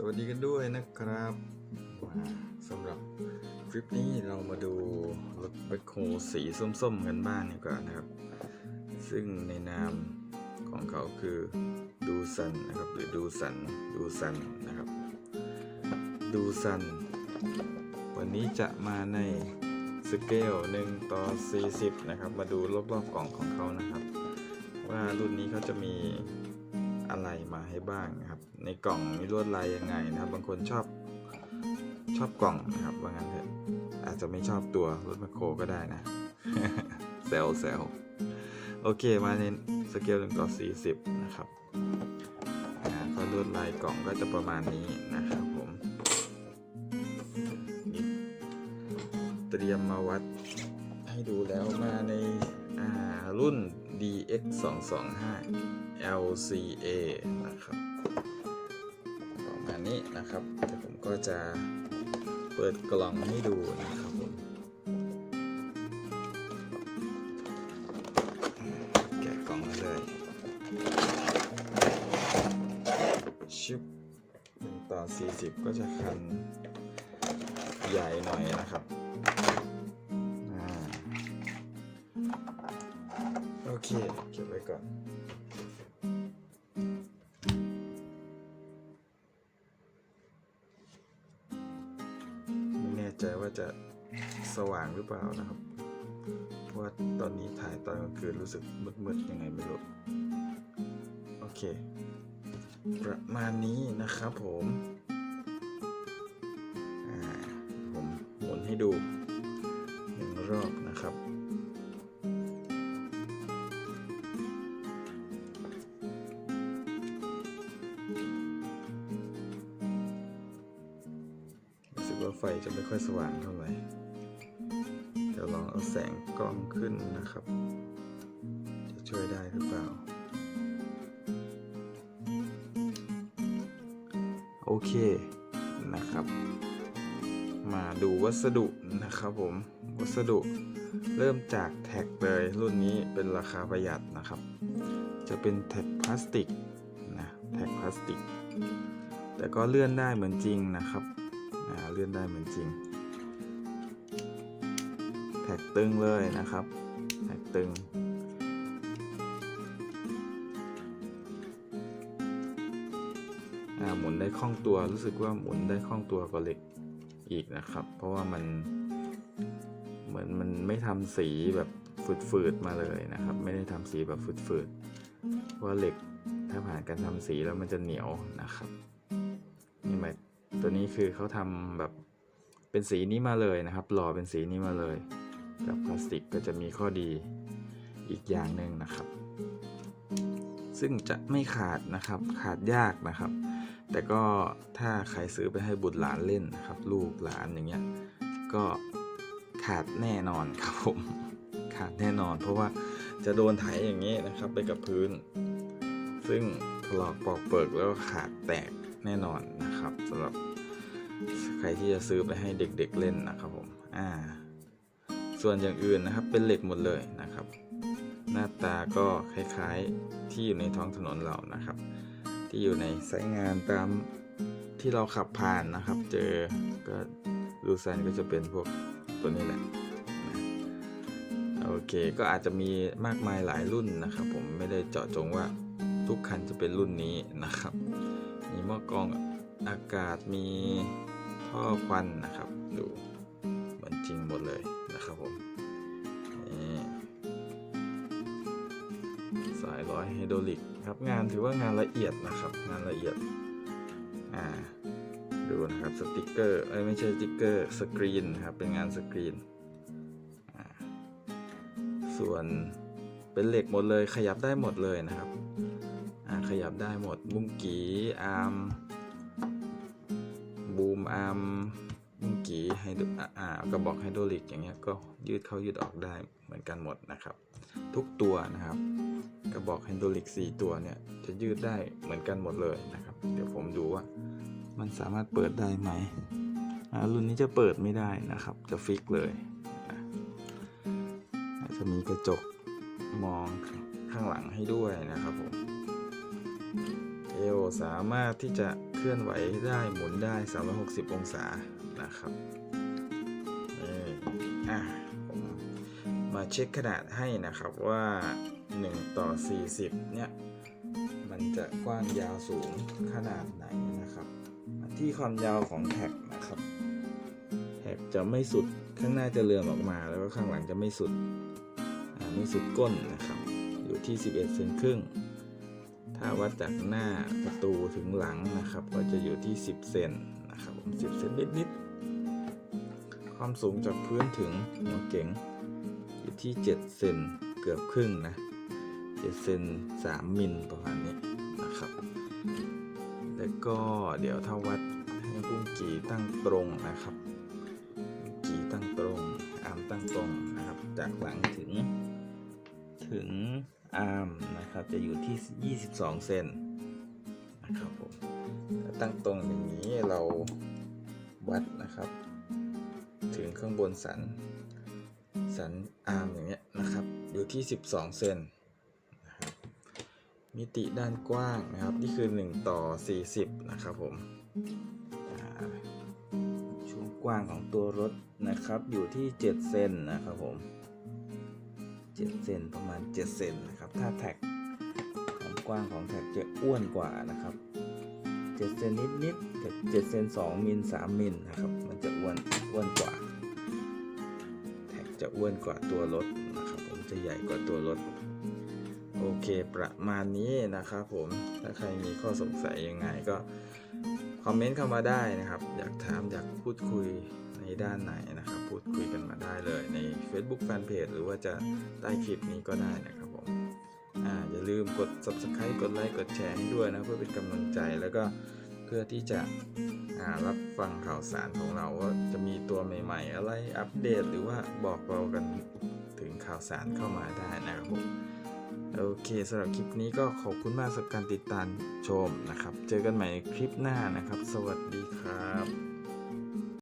สวัสดีกันด้วยนะครับสำหรับคลิปนี้เรามาดูรถแบคโฮสีส้มๆกันบ้างดีกว่านะครับ ซึ่งในนามของเขาคือดูซันนะครับหรือดูสันดูซันนะครับ ดูซัน วันนี้จะมาในสเกล1ต่อ 40 นะครับ มาดูรอบๆกล่องของเขานะครับ ว่ารุ่นนี้เขาจะมี อะไรมาให้บ้างนะครับ ในกล่องมีลวดลายยังไงนะครับ บางคนชอบชอบกล่องนะครับว่างั้นเถอะอาจจะไม่ชอบตัวรถแมคโครก็ได้นะแซวแซวโอเคมาในสเกล1ต่อ40 นะครับก็ลวดลายกล่องก็จะประมาณนี้นะครับผมเตรียมมาวัดให้ดูแล้วมาในรุ่น DX 2 2 5 LCA นะครับประมาณนี้นะครับเดี๋ยวผมก็จะเปิดกล่องให้ดูนะครับผมแกะกล่องมาเลยชิปหนึ่งต่อ 40 ก็จะคันใหญ่หน่อยนะครับ เคเก็บไว้ก่อนไม่แน่ใจว่าจะสว่างหรือเปล่านะครับเพราะว่าตอนนี้ถ่ายตอนกลางคืนรู้สึกมืดๆยังไงไม่รู้โอเค ประมาณนี้นะครับผมผมหมุนให้ดูหนึ่งรอบ ว่าไฟจะไม่ค่อยสว่างเท่าไหร่เดี๋ยวลองเอาแสงกล้องขึ้นนะครับ จะช่วยได้หรือเปล่า โอเคนะครับ มาดูวัสดุนะครับผม วัสดุเริ่มจากแท็กเลยรุ่นนี้เป็นราคาประหยัดนะครับ จะเป็นแท็กพลาสติกนะแท็กพลาสติก แต่ก็เลื่อนได้เหมือนจริงนะครับ เลื่อนได้เหมือนจริง แท็กตึงเลยนะครับ แท็กตึง หมุนได้คล่องตัว รู้สึกว่าหมุนได้คล่องตัวกว่าเหล็กอีกนะครับ เพราะว่ามันเหมือนมันไม่ทำสีแบบฝืดๆมาเลยนะครับ ไม่ได้ทำสีแบบฝืดๆเพราะว่าเหล็กถ้าผ่านการทำสีแล้วมันจะเหนียวนะครับ ตัวนี้คือเขาทำแบบเป็นสีนี้มาเลยนะครับ หล่อเป็นสีนี้มาเลย กับพลาสติกก็จะมีข้อดีอีกอย่างหนึ่งนะครับ ซึ่งจะไม่ขาดนะครับขาดยากนะครับ แต่ก็ถ้าใครซื้อไปให้บุตรหลานเล่นนะครับ ลูกหลานอย่างเงี้ยก็ขาดแน่นอนครับผมขาดแน่นอน เพราะว่าจะโดนไถอย่างนี้นะครับ ไปกับพื้น ซึ่งถลอกปอกเปิกแล้วขาดแตกแน่นอนนะครับสำหรับ ใครที่จะซื้อไปให้เด็กๆเล่นนะครับผมอ่าส่วนอย่างอื่นนะครับเป็นเหล็กหมดเลยนะครับ หน้าตาก็คล้ายๆที่อยู่ในท้องถนนเรานะครับ ที่อยู่ในสายงานตามที่เราขับผ่านนะครับ เจอก็รูซันก็จะเป็นพวกตัวนี้แหละนะโอเคก็อาจจะมีมากมายหลายรุ่นนะครับ ผมไม่ได้เจาะจงว่าทุกคันจะเป็นรุ่นนี้นะครับ มีหม้อกรองอากาศมี ท่อควันนะครับ ดูเหมือนจริงหมดเลยนะครับผมนี่สายร้อยไฮดรอลิกครับงานถือว่างานละเอียดนะครับ งานละเอียดอ่าดูนะครับสติกเกอร์เอ้ยไม่ใช่สติกเกอร์สกรีนครับเป็นงานสกรีนส่วนเป็นเหล็กหมดเลยขยับได้หมดเลยนะครับขยับได้หมดมุ้งกีอาร์ม บูมอาร์มมุ้งกีไฮโดรอ่ากระบอกไฮดรอลิกอย่างเงี้ยก็ยืดเข้ายืดออกได้เหมือนกันหมดนะครับ ทุกตัวนะครับ กระบอกไฮดรอลิก 4 ตัวเนี่ยจะยืดได้เหมือนกันหมดเลยนะครับ เดี๋ยวผมดูว่ามันสามารถเปิดได้ไหมอ่ารุ่นนี้จะเปิดไม่ได้นะครับ จะฟิกเลยนะจะมีกระจกมองข้างหลังให้ด้วยนะครับผมเอวสามารถที่จะ เคลื่อนไหวได้หมุนได้ 360 องศานะครับเอออะผมมาเช็คขนาดให้นะครับว่า 1 ต่อ 40 เนี่ย มันจะกว้างยาวสูงขนาดไหนนะครับ ที่ความยาวของแท็กนะครับแท็กจะไม่สุดข้างหน้าจะเลื่อมออกมา แล้วก็ข้างหลังจะไม่สุดอ่าไม่สุดก้นนะครับ อยู่ที่ 11เซนครึ่ง ถ้าวัดจากหน้าประตูถึงหลังนะครับ ก็จะอยู่ที่ 10 เซนนะครับผม10 เซนนิดๆ ความสูงจากพื้นถึงหัวเก๋งอยู่ที่ 7 เซนเกือบครึ่งนะ7เซน3มิลประมาณนี้นะครับ แล้วก็เดี๋ยวถ้าวัดให้ปุ้งกีตั้งตรงนะครับกีตั้งตรงอาร์มตั้งตรงนะครับ จากหลังถึงถึงอาร์ม นะครับ จะอยู่ที่ 22 เซนนะครับผมถ้าตั้งตรงอย่างนี้เราวัดนะครับ ถึงข้างบนสัน สันอาร์มอย่างเงี้ยนะครับ อยู่ที่ 12 เซนนะครับมิติด้านกว้างนะครับ นี่คือ 1 ต่อ 40 นะครับผมช่วงกว้างของตัวรถนะครับ อยู่ที่ 7 เซนนะครับผม7เซนประมาณ 7 เซนนะครับ ถ้าแท็ก กว้างของแท็กจะอ้วนกว่านะครับ7เซนนิดๆกับ7เซน2มิล3มิลนะครับ มันจะอ้วนอ้วนกว่า แท็กจะอ้วนกว่าตัวรถนะครับผมจะใหญ่กว่าตัวรถโอเคประมาณนี้นะครับผมถ้าใครมีข้อสงสัยยังไงก็คอมเมนต์เข้ามาได้นะครับ อยากถามอยากพูดคุยในด้านไหนนะครับ พูดคุยกันมาได้เลยใน Facebook Fanpage หรือว่าจะใต้คลิปนี้ก็ได้นะครับ อย่าลืมกด Subscribe กดไลค์กดแชร์ให้ด้วยนะเพื่อเป็นกำลังใจแล้วก็เพื่อที่จะรับฟังข่าวสารของเราว่าจะมีตัวใหม่ๆ อะไรอัปเดตหรือว่าบอกเรากันถึงข่าวสารเข้ามาได้นะครับผมโอเคสำหรับคลิปนี้ก็ขอบคุณมากสำหรับการติดตามชมนะครับ เจอกันใหม่คลิปหน้านะครับ สวัสดีครับ